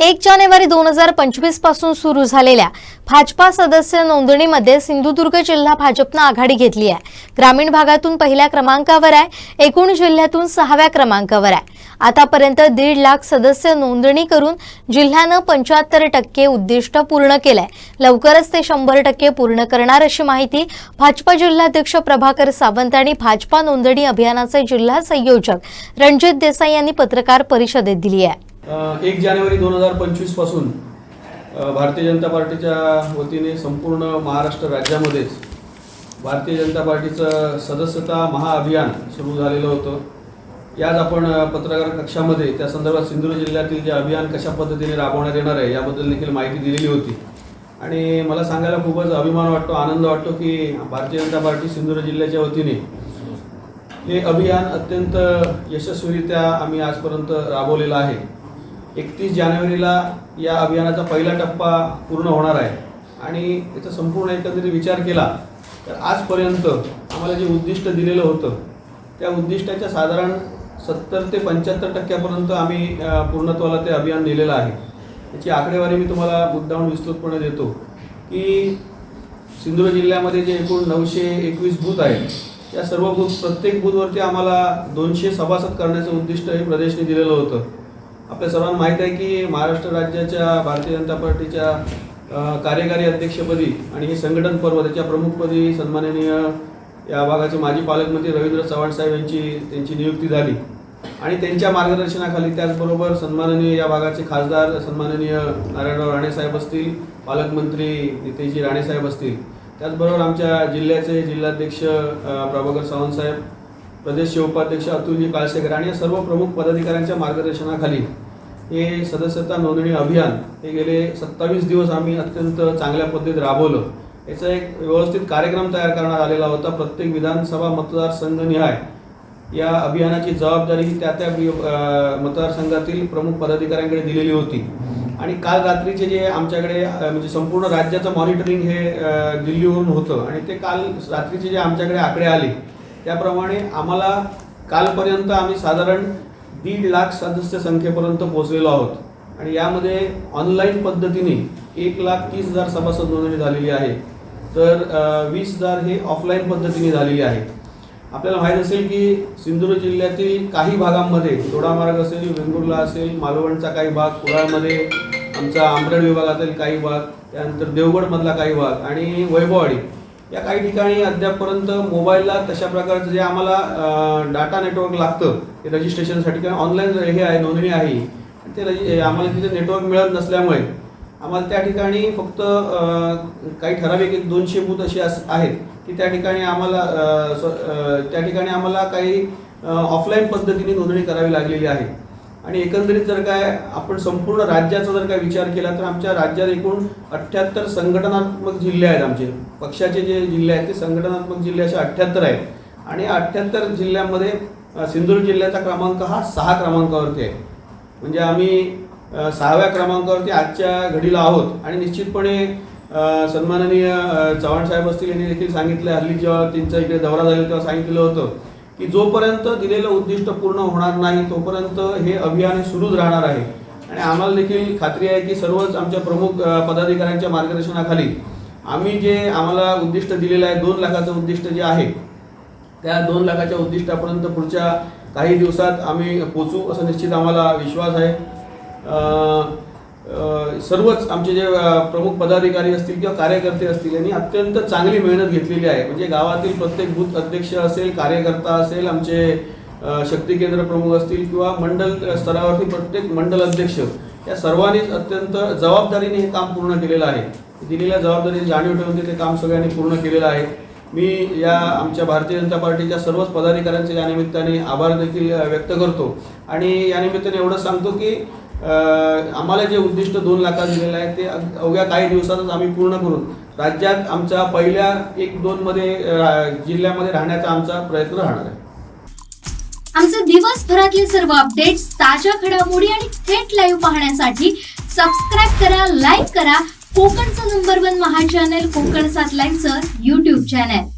एक जानेवारी दोन हजार पंचवीसपासून सुरू झालेल्या भाजपा सदस्य नोंदणीमध्ये सिंधुदुर्ग जिल्हा भाजपनं आघाडी घेतली आहे. ग्रामीण भागातून पहिल्या क्रमांकावर आहे एकूण जिल्ह्यातून सहाव्या क्रमांकावर आहे. आतापर्यंत दीड लाख सदस्य नोंदणी करून जिल्ह्यानं पंच्याहत्तर टक्के उद्दिष्ट पूर्ण केलंय. लवकरच ते शंभर टक्के पूर्ण करणार अशी माहिती भाजपा जिल्हाध्यक्ष प्रभाकर सावंत आणि भाजपा नोंदणी अभियानाचे जिल्हा संयोजक रणजित देसाई यांनी पत्रकार परिषदेत दिली आहे. एक जानेवारी दोन हजार पंचवीसपासून भारतीय जनता पार्टीच्या वतीने संपूर्ण महाराष्ट्र राज्यामध्येच भारतीय जनता पार्टीचं सदस्यता महाअभियान सुरू झालेलं होतं. याच आपण पत्रकार कक्षामध्ये त्या संदर्भात सिंधुदुर्ग जिल्ह्यातील जे अभियान कशा पद्धतीने राबवण्यात येणार आहे याबद्दल देखील माहिती दिलेली होती. आणि मला सांगायला खूपच अभिमान वाटतो आनंद वाटतो की भारतीय जनता पार्टी सिंधुदुर्ग जिल्ह्याच्या वतीने हे अभियान अत्यंत यशस्वीरित्या आम्ही आजपर्यंत राबवलेलं आहे. एकतीस जानेवारीला या अभियानाचा पहिला टप्पा पूर्ण होणार आहे. आणि याचा संपूर्ण एकंदरीत विचार केला तर आजपर्यंत आम्हाला जे उद्दिष्ट दिलेलं होतं त्या उद्दिष्टाच्या साधारण सत्तर ते पंच्याहत्तर टक्क्यापर्यंत आम्ही पूर्णत्वाला ते अभियान दिलेलं आहे. याची आकडेवारी मी तुम्हाला मुद्दाहून विस्तृतपणे देतो की सिंधुदुर्ग जिल्ह्यामध्ये जे एकूण नऊशे एकवीस बूथ आहेत त्या सर्व बूथ प्रत्येक बूथवरती आम्हाला दोनशे सभासद करण्याचं उद्दिष्ट हे प्रदेशने दिलेलं होतं. आपल्या सर्वांना माहीत आहे की महाराष्ट्र राज्याच्या भारतीय जनता पार्टीच्या कार्यकारी अध्यक्षपदी आणि हे संघटन पर्व त्याच्या प्रमुखपदी सन्माननीय या भागाचे माजी पालकमंत्री रवींद्र चव्हाण साहेब यांची त्यांची नियुक्ती झाली. आणि त्यांच्या मार्गदर्शनाखाली त्याचबरोबर सन्माननीय या भागाचे खासदार सन्माननीय नारायणराव राणेसाहेब असतील पालकमंत्री नितेशजी राणेसाहेब असतील. त्याचबरोबर आमच्या जिल्ह्याचे जिल्हाध्यक्ष प्रभाकर सावंतसाहेब प्रदेश प्रदेशचे उपाध्यक्ष अतुलजी काळसेकर आणि या सर्व प्रमुख पदाधिकाऱ्यांच्या मार्गदर्शनाखाली हे सदस्यता नोंदणी अभियान हे गेले सत्तावीस दिवस आम्ही अत्यंत चांगल्या पद्धतीत राबवलं. याचा एक व्यवस्थित कार्यक्रम तयार करण्यात आलेला होता. प्रत्येक विधानसभा मतदारसंघनिहाय या अभियानाची जबाबदारी ही त्या त्या मतदारसंघातील प्रमुख पदाधिकाऱ्यांकडे दिलेली होती. आणि काल रात्रीचे जे आमच्याकडे म्हणजे संपूर्ण राज्याचं मॉनिटरिंग हे दिल्लीहून दिल्लीवरून होतं. आणि ते काल रात्रीचे जे आमच्याकडे आकडे आले त्याप्रमाणे आम्हाला कालपर्यंत आम्ही साधारण दीड लाख सदस्य संख्येपर्यंत पोहोचलेलो आहोत. आणि यामध्ये ऑनलाईन पद्धतीने एक लाख तीस हजार सभासद नोंदणी झालेली आहे तर वीस हजार हे ऑफलाईन पद्धतीने झालेली आहे आपल्याला माहीत असेल की सिंधुदुर्ग जिल्ह्यातील काही भागांमध्ये दोडामार्ग असेल वेंगुर्ला असेल मालवणचा काही भाग कुडाळमध्ये आमचा आंबरेड विभागातील काही भाग त्यानंतर देवगडमधला काही भाग आणि वैभववाडी. या काही ठिकाणी अद्यापपर्यंत मोबाईलला तशा प्रकारचं जे आम्हाला डाटा नेटवर्क लागतं ते रजिस्ट्रेशनसाठी कारण ऑनलाईन हे आहे नोंदणी आहे ते रजि आम्हाला तिथे नेटवर्क मिळत नसल्यामुळे आम्हाला त्या ठिकाणी फक्त काही ठराविक एक दोनशे बूथ असे अस आहेत की त्या ठिकाणी आम्हाला त्या ठिकाणी आम्हाला काही ऑफलाईन पद्धतीने नोंदणी करावी लागलेली आहे. आणि एकंदरीत जर काय आपण संपूर्ण राज्याचा जर काय विचार केला तर आमच्या राज्यात एकूण अठ्ठ्याहत्तर संघटनात्मक जिल्हे आहेत आमचे. पक्षाचे जे जिल्हे आहेत ते संघटनात्मक जिल्हे असे अठ्ठ्याहत्तर आहेत. आणि अठ्ठ्याहत्तर जिल्ह्यामध्ये सिंधुदुर्ग जिल्ह्याचा क्रमांक हा सहा क्रमांकावरती आहे. म्हणजे आम्ही सहाव्या क्रमांकावरती आजच्या घडीला आहोत. आणि निश्चितपणे सन्माननीय चव्हाण साहेब असतील यांनी देखील सांगितलं हल्ली जेव्हा त्यांचा इकडे दौरा झाला तेव्हा सांगितलेलं होतं. की जोपर्यंत दिलेलं उद्दिष्ट पूर्ण होणार नाही तोपर्यंत हे अभियान सुरूच राहणार आहे. आणि आम्हाला देखील खात्री आहे की सर्वच आमच्या प्रमुख पदाधिकाऱ्यांच्या मार्गदर्शनाखाली आम्ही जे आम्हाला उद्दिष्ट दिलेलं आहे दोन लाखाचं उद्दिष्ट जे आहे त्या दोन लाखाच्या उद्दिष्टापर्यंत पुढच्या काही दिवसात आम्ही पोचू असा निश्चित आम्हाला विश्वास आहे. सर्वच आमचे जे प्रमुख पदाधिकारी असतील किंवा कार्यकर्ते असतील यांनी अत्यंत चांगली मेहनत घेतलेली आहे. म्हणजे गावातील प्रत्येक बूथ अध्यक्ष असेल कार्यकर्ता असेल आमचे शक्ती केंद्र प्रमुख असतील किंवा मंडल स्तरावरती प्रत्येक मंडल अध्यक्ष या सर्वांनीच अत्यंत जबाबदारीने हे काम पूर्ण केलेलं आहे. दिलेल्या जबाबदारीने जाणीव ठेवून ते काम सगळ्यांनी पूर्ण केलेलं आहे. मी या आमच्या भारतीय जनता पार्टीच्या सर्वच पदाधिकाऱ्यांचे या निमित्ताने आभार देखील व्यक्त करतो. आणि या निमित्ताने एवढंच सांगतो की आम्हाला जे उद्दिष्ट दोन लाखात दिलेलं आहे ते अवघ्या काही दिवसातच आम्ही पूर्ण करून राज्यात आमच्या पहिल्या एक दोनमध्ये जिल्ह्यामध्ये राहण्याचा आमचा प्रयत्न राहणार आहे. आमचे दिवसभरातले सर्व अपडेट्स ताज्या घडामोडी आणि थेट लाईव्ह पाहण्यासाठी सबस्क्राईब करा लाईक करा. कोकणचं नंबर वन महा चॅनल कोकण सात लाईनचं युट्यूब चॅनल